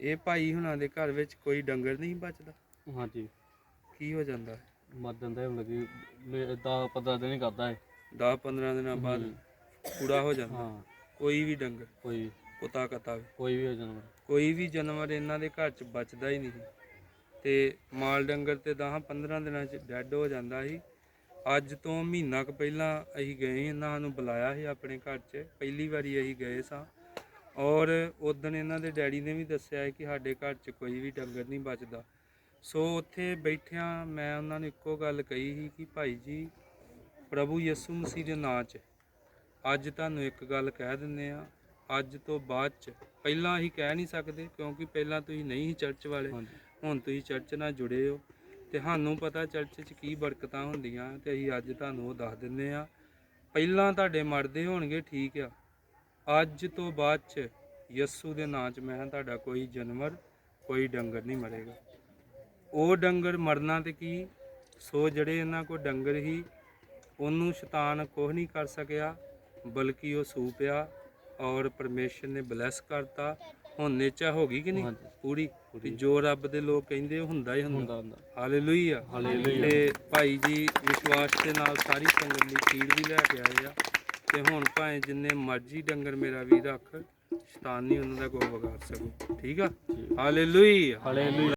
ਇਹ ਭਾਈ ਹੁਣਾਂ ਦੇ ਘਰ ਵਿੱਚ ਕੋਈ ਡੰਗਰ ਨਹੀਂ ਬਚਦਾ? ਹਾਂਜੀ। ਕੀ ਹੋ ਜਾਂਦਾ? ਮਰ ਜਾਂਦਾ ਹੈ ਲੱਗੀ ਦਾ ਪਤਾ ਦਿਨ ਹੀ ਕਰਦਾ ਹੈ 10 15 ਦਿਨਾਂ ਬਾਅਦ ਪੂਰਾ ਹੋ ਜਾਂਦਾ? ਹਾਂ। ਕੋਈ ਵੀ ਡੰਗਰ? ਕੋਈ। ਕੁੱਤਾ ਕਤਾ ਕੋਈ ਵੀ ਹੋ ਜਾਨਵਰ। ਕੋਈ ਵੀ ਜਾਨਵਰ ਇਹਨਾਂ ਦੇ ਘਰ 'ਚ ਬਚਦਾ ਹੀ ਨਹੀਂ। ਤੇ ਮਾਲ ਡੰਗਰ ਤੇ 10 15 ਦਿਨਾਂ 'ਚ ਡੈੱਡ ਹੋ ਜਾਂਦਾ ਸੀ। ਅੱਜ ਤੋਂ ਮਹੀਨਾ ਕੁ ਪਹਿਲਾਂ ਅਸੀਂ ਗਏ ਇਹਨਾਂ ਨੂੰ ਬੁਲਾਇਆ ਸੀ ਆਪਣੇ ਘਰ 'ਚ। ਪਹਿਲੀ ਵਾਰੀ ਅਸੀਂ ਗਏ ਸਾਂ। ਔਰ ਉਦੋਂ ਇਹਨਾਂ ਦੇ ਡੈਡੀ ਨੇ ਵੀ ਦੱਸਿਆ ਹੈ ਕਿ ਸਾਡੇ ਘਰ 'ਚ ਕੋਈ ਵੀ ਡੰਗਰ ਨਹੀਂ ਬਚਦਾ। ਸੋ ਉੱਥੇ ਬੈਠਿਆਂ ਮੈਂ ਉਹਨਾਂ ਨੂੰ ਇੱਕੋ ਗੱਲ ਕਹੀ ਸੀ ਕਿ ਭਾਈ ਜੀ ਪ੍ਰਭੂ ਯਿਸੂ ਮਸੀਹ ਦੇ ਨਾਂ 'ਚ ਅੱਜ ਤੁਹਾਨੂੰ ਇੱਕ ਗੱਲ ਕਹਿ ਦਿੰਦੇ ਆ ਅੱਜ ਤੋਂ ਬਾਅਦ 'ਚ ਪਹਿਲਾਂ ਅਸੀਂ ਕਹਿ ਨਹੀਂ ਸਕਦੇ ਕਿਉਂਕਿ ਪਹਿਲਾਂ ਤੁਸੀਂ ਨਹੀਂ ਸੀ ਚਰਚ ਵਾਲੇ ਹੁਣ ਤੁਸੀਂ ਚਰਚ ਨਾਲ ਜੁੜੇ ਹੋ ਤੇ ਸਾਨੂੰ ਪਤਾ ਚਰਚ 'ਚ ਕੀ ਬਰਕਤਾਂ ਹੁੰਦੀਆਂ ਤੇ ਅਸੀਂ ਅੱਜ ਤੁਹਾਨੂੰ ਉਹ ਦੱਸ ਦਿੰਦੇ ਆ ਪਹਿਲਾਂ ਤੁਹਾਡੇ ਮਰਦੇ ਹੋਣਗੇ ਠੀਕ ਆ ਅੱਜ ਤੋਂ ਬਾਅਦ 'ਚ ਯਿਸੂ ਦੇ ਨਾਂ 'ਚ ਮੈਂ ਕਿਹਾ ਤੁਹਾਡਾ ਕੋਈ ਜਾਨਵਰ ਕੋਈ ਡੰਗਰ ਨਹੀਂ ਮਰੇਗਾ। ਉਹ ਡੰਗਰ ਮਰਨਾ ਤੇ ਕੀ? ਸੋ ਜਿਹੜੇ ਇਹਨਾਂ ਕੋ ਡੰਗਰ ਹੀ ਉਹਨੂੰ ਸ਼ੈਤਾਨ ਕੁਛ ਨਹੀਂ ਕਰ ਸਕਿਆ ਬਲਕਿ ਉਹ ਸੂ ਪਿਆ ਔਰ ਪਰਮੇਸ਼ਰ ਨੇ ਬਲੈਸ ਕਰਤਾ। ਹੁਣ ਨੇਚਾ ਹੋ ਗਈ ਕਿ ਨਹੀਂ। ਪੂਰੀ? ਜੋ ਰੱਬ ਦੇ ਲੋਕ ਕਹਿੰਦੇ ਹੁੰਦਾ ਹੀ ਹੁੰਦਾ। ਹਾਲੇਲੂਇਆ। ਹਾਲੇਲੂਇਆ। ਤੇ ਭਾਈ ਜੀ ਵਿਸ਼ਵਾਸ ਦੇ ਨਾਲ ਸਾਰੀ ਸੰਗਤ ਲਈ ਖੀਰ ਵੀ ਲੈ ਕੇ ਆਏ ਆ। ਤੇ ਹੁਣ ਭਾਵੇਂ ਜਿੰਨੇ ਮਰਜ਼ੀ ਡੰਗਰ ਮੇਰਾ ਵੀ ਰੱਖ ਸ਼ੈਤਾਨ ਨਹੀਂ ਉਹਨਾਂ ਦਾ ਕੋਈ ਵਿਗਾੜ ਸਕੂ। ਠੀਕ ਆ? Hallelujah hallelujah